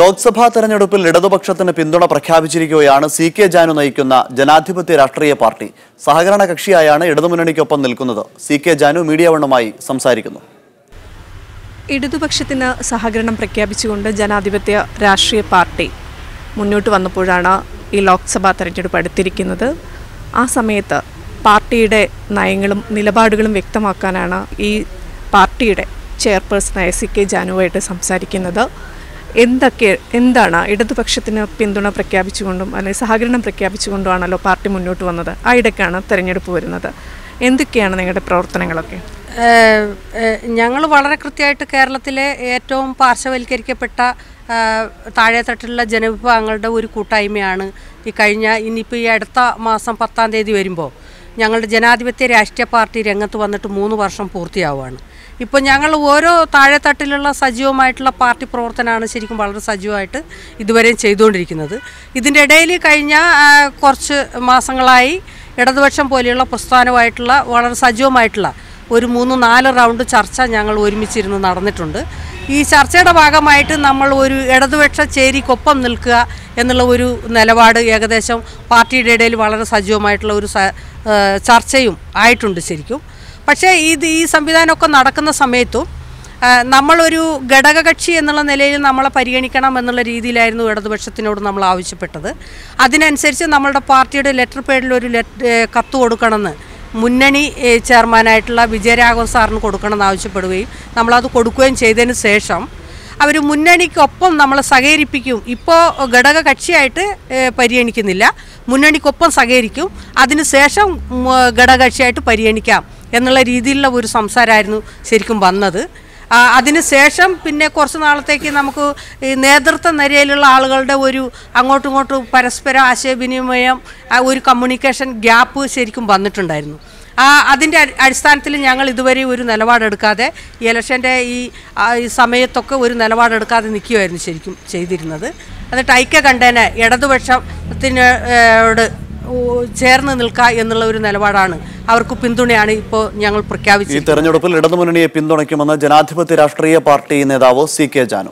ലോക്സഭാ തെരഞ്ഞെടുപ്പിൽ ഇടതുപക്ഷത്തിന് പിന്തുണ പ്രഖ്യാപിച്ചിരിക്കുകയാണ് സി കെ ജാനു നയിക്കുന്ന ജനാധിപത്യ രാഷ്ട്രീയ പാർട്ടി. സഹകരണ കക്ഷിയായാണ് ഇടതുമുന്നണിക്കൊപ്പം നിൽക്കുന്നത്. സി കെ ജാനു മീഡിയ വണ്ണുമായി സംസാരിക്കുന്നു. ഇടതുപക്ഷത്തിന് സഹകരണം പ്രഖ്യാപിച്ചുകൊണ്ട് ജനാധിപത്യ രാഷ്ട്രീയ പാർട്ടി മുന്നോട്ട് വന്നപ്പോഴാണ് ഈ ലോക്സഭാ തെരഞ്ഞെടുപ്പ് അടുത്തിരിക്കുന്നത്. ആ സമയത്ത് പാർട്ടിയുടെ നയങ്ങളും നിലപാടുകളും വ്യക്തമാക്കാനാണ് ഈ പാർട്ടിയുടെ ചെയർപേഴ്സണായ സി കെ ജാനുവായിട്ട് സംസാരിക്കുന്നത്. എന്തൊക്കെ എന്താണ് ഇടതുപക്ഷത്തിന് പിന്തുണ പ്രഖ്യാപിച്ചുകൊണ്ടും അല്ലെങ്കിൽ സഹകരണം പ്രഖ്യാപിച്ചുകൊണ്ടുമാണല്ലോ പാർട്ടി മുന്നോട്ട് വന്നത്? ആ ഇടയ്ക്കാണ് തെരഞ്ഞെടുപ്പ് വരുന്നത്. എന്തൊക്കെയാണ് നിങ്ങളുടെ പ്രവർത്തനങ്ങളൊക്കെ? ഞങ്ങൾ വളരെ കൃത്യമായിട്ട് കേരളത്തിലെ ഏറ്റവും പാർശ്വവൽക്കരിക്കപ്പെട്ട താഴെത്തട്ടിലുള്ള ജനവിഭാഗങ്ങളുടെ ഒരു കൂട്ടായ്മയാണ് ഈ കഴിഞ്ഞ ഇനിയിപ്പോൾ ഈ അടുത്ത മാസം പത്താം തീയതി വരുമ്പോൾ ഞങ്ങളുടെ ജനാധിപത്യ രാഷ്ട്രീയ പാർട്ടി രംഗത്ത് വന്നിട്ട് മൂന്ന് വർഷം പൂർത്തിയാവുകയാണ്. ഇപ്പോൾ ഞങ്ങൾ ഓരോ താഴെത്തട്ടിലുള്ള സജീവമായിട്ടുള്ള പാർട്ടി പ്രവർത്തനമാണ് ശരിക്കും വളരെ സജീവമായിട്ട് ഇതുവരെയും ചെയ്തുകൊണ്ടിരിക്കുന്നത്. ഇതിന്റെ ഇടയിൽ കഴിഞ്ഞ കുറച്ച് മാസങ്ങളായി ഇടതുപക്ഷം പോലെയുള്ള പ്രസ്ഥാനമായിട്ടുള്ള വളരെ സജീവമായിട്ടുള്ള ഒരു മൂന്ന് നാല് റൗണ്ട് ചർച്ച ഞങ്ങൾ ഒരുമിച്ചിരുന്ന് നടന്നിട്ടുണ്ട്. ഈ ചർച്ചയുടെ ഭാഗമായിട്ട് നമ്മൾ ഒരു ഇടതുപക്ഷ ചേരിക്കൊപ്പം നിൽക്കുക എന്നുള്ള ഒരു നിലപാട് ഏകദേശം പാർട്ടിയുടെ ഇടയിൽ വളരെ സജീവമായിട്ടുള്ള ഒരു ചർച്ചയും ആയിട്ടുണ്ട് ശരിക്കും. പക്ഷേ ഇത് ഈ സംവിധാനമൊക്കെ നടക്കുന്ന സമയത്തും നമ്മളൊരു ഘടകകക്ഷി എന്നുള്ള നിലയിൽ നമ്മളെ പരിഗണിക്കണം എന്നുള്ള രീതിയിലായിരുന്നു ഇടതുപക്ഷത്തിനോട് നമ്മൾ ആവശ്യപ്പെട്ടത്. അതിനനുസരിച്ച് നമ്മളുടെ പാർട്ടിയുടെ ലെറ്റർ പേഡിൽ ഒരു കത്ത് കൊടുക്കണമെന്ന് മുന്നണി ചെയർമാനായിട്ടുള്ള വിജയരാഘവൻ സാറിന് കൊടുക്കണമെന്ന് ആവശ്യപ്പെടുകയും നമ്മളത് കൊടുക്കുകയും ചെയ്തതിന് ശേഷം അവർ മുന്നണിക്കൊപ്പം നമ്മളെ സഹകരിപ്പിക്കും. ഇപ്പോൾ ഘടക കക്ഷിയായിട്ട് പരിഗണിക്കുന്നില്ല. മുന്നണിക്കൊപ്പം സഹകരിക്കും. അതിനുശേഷം ഘടകകക്ഷിയായിട്ട് പരിഗണിക്കാം. എന്നുള്ള രീതിയിലുള്ള ഒരു സംസാരമായിരുന്നു ശരിക്കും വന്നത്. അതിനുശേഷം പിന്നെ കുറച്ച് നാളത്തേക്ക് നമുക്ക് ഈ നേതൃത്വ നിരയിലുള്ള ആളുകളുടെ ഒരു അങ്ങോട്ടും ഇങ്ങോട്ടും പരസ്പര ആശയവിനിമയം ഒരു കമ്മ്യൂണിക്കേഷൻ ഗ്യാപ്പ് ശരിക്കും വന്നിട്ടുണ്ടായിരുന്നു. അതിന്റെ അടിസ്ഥാനത്തിൽ ഞങ്ങൾ ഇതുവരെ ഒരു നിലപാടെടുക്കാതെ ഈ ഇലക്ഷന്റെ ഈ സമയത്തൊക്കെ ഒരു നിലപാടെടുക്കാതെ നിൽക്കുമായിരുന്നു ശരിക്കും ചെയ്തിരുന്നത്. എന്നിട്ട് ഐക്യകണ്ഠേന ഇടതുപക്ഷത്തിനോട് ചേർന്ന് നിൽക്കുക എന്നുള്ള ഒരു നിലപാടാണ് അവർക്ക് പിന്തുണയാണ് ഇപ്പോൾ ഞങ്ങൾ പ്രഖ്യാപിച്ചത് ഈ തെരഞ്ഞെടുപ്പിൽ ഇടതുമുന്നണിയെ പിന്തുണയ്ക്കുമെന്ന് ജനാധിപത്യ രാഷ്ട്രീയ പാർട്ടി നേതാവ് സി കെ ജാനു.